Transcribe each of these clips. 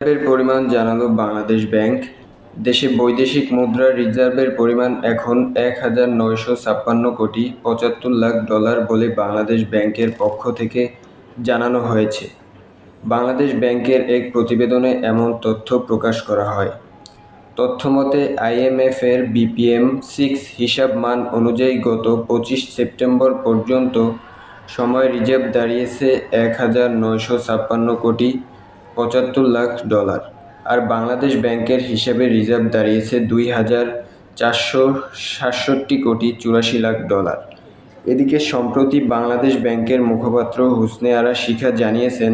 রিজার্ভের পরিমাণ জানালো বাংলাদেশ ব্যাংক। দেশে বৈদেশিক মুদ্রা রিজার্ভের পরিমাণ এখন এক হাজার নয়শো ছাপ্পান্ন কোটি পঁচাত্তর লাখ ডলার বলে বাংলাদেশ ব্যাংকের পক্ষ থেকে জানানো হয়েছে। বাংলাদেশ ব্যাংকের এক প্রতিবেদনে এমন তথ্য প্রকাশ করা হয়। তথ্যমতে, আইএমএফের বিপিএম সিক্স হিসাব মান অনুযায়ী গত পঁচিশ সেপ্টেম্বর পর্যন্ত সময় রিজার্ভ দাঁড়িয়েছে এক হাজার নয়শো ছাপ্পান্ন কোটি পঁচাত্তর লাখ ডলার। আর বাংলাদেশ ব্যাংকের হিসাবে রিজার্ভ দাঁড়িয়েছে দুই হাজার চারশো সাতষট্টি কোটি চুরাশি লাখ ডলার। এদিকে সম্প্রতি বাংলাদেশ ব্যাংকের মুখপাত্র হুসনে আরা শিখা জানিয়েছেন,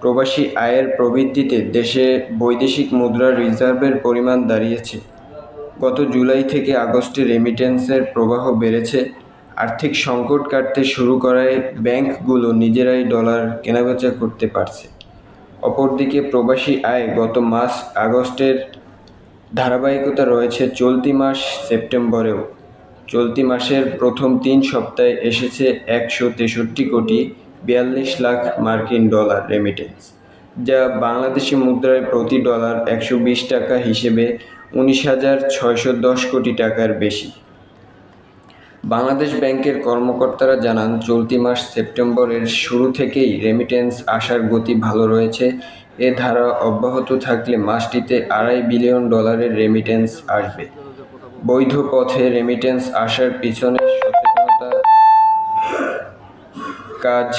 প্রবাসী আয়ের প্রবৃদ্ধিতে দেশে বৈদেশিক মুদ্রা রিজার্ভের পরিমাণ দাঁড়িয়েছে। গত জুলাই থেকে আগস্টে রেমিটেন্সের প্রবাহ বেড়েছে। আর্থিক সংকট কাটতে শুরু করায় ব্যাংকগুলো নিজেরাই ডলার কেনাবেচা করতে পারছে। অপরদিকে প্রবাসী আয় গত মাস আগস্টের ধারাবাহিকতা রয়েছে চলতি মাস সেপ্টেম্বরেও। চলতি মাসের প্রথম তিন সপ্তাহে এসেছে একশো তেষট্টি কোটি বিয়াল্লিশ লাখ মার্কিন ডলার রেমিটেন্স যা বাংলাদেশি মুদ্রায় প্রতি ডলার একশো বিশ টাকা হিসেবে উনিশ হাজার ছয়শো দশ কোটি টাকার বেশি। বাংলাদেশ ব্যাংকের কর্মকর্তারা জানান, চলতি মাস সেপ্টেম্বরের শুরু থেকেই রেমিটেন্স আসার গতি ভালো রয়েছে। এ ধারা অব্যাহত থাকলে মাসটিতে আড়াই বিলিয়ন ডলারের রেমিটেন্স আসবে। বৈধ পথে রেমিটেন্স আসার পিছনে সচেতনতা কাজ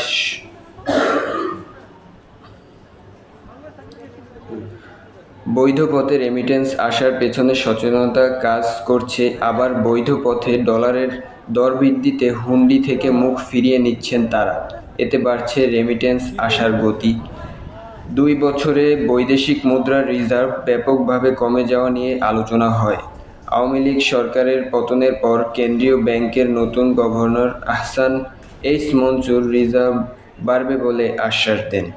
বৈধ পথে রেমিটেন্স আসার পেছনে সচেতনতা কাজ করছে, আবার বৈধ পথে ডলারের দর বৃদ্ধিতে হুন্ডি থেকে মুখ ফিরিয়ে নিচ্ছেন তারা। এতে বাড়ছে রেমিটেন্স আসার গতি। দুই বছরে বৈদেশিক মুদ্রার রিজার্ভ ব্যাপকভাবে কমে যাওয়া নিয়ে আলোচনা হয়। আওয়ামী লীগ সরকারের পতনের পর কেন্দ্রীয় ব্যাংকের নতুন governor Ahsan H Mansur reserve বাড়বে বলে আশ্বাস দেন।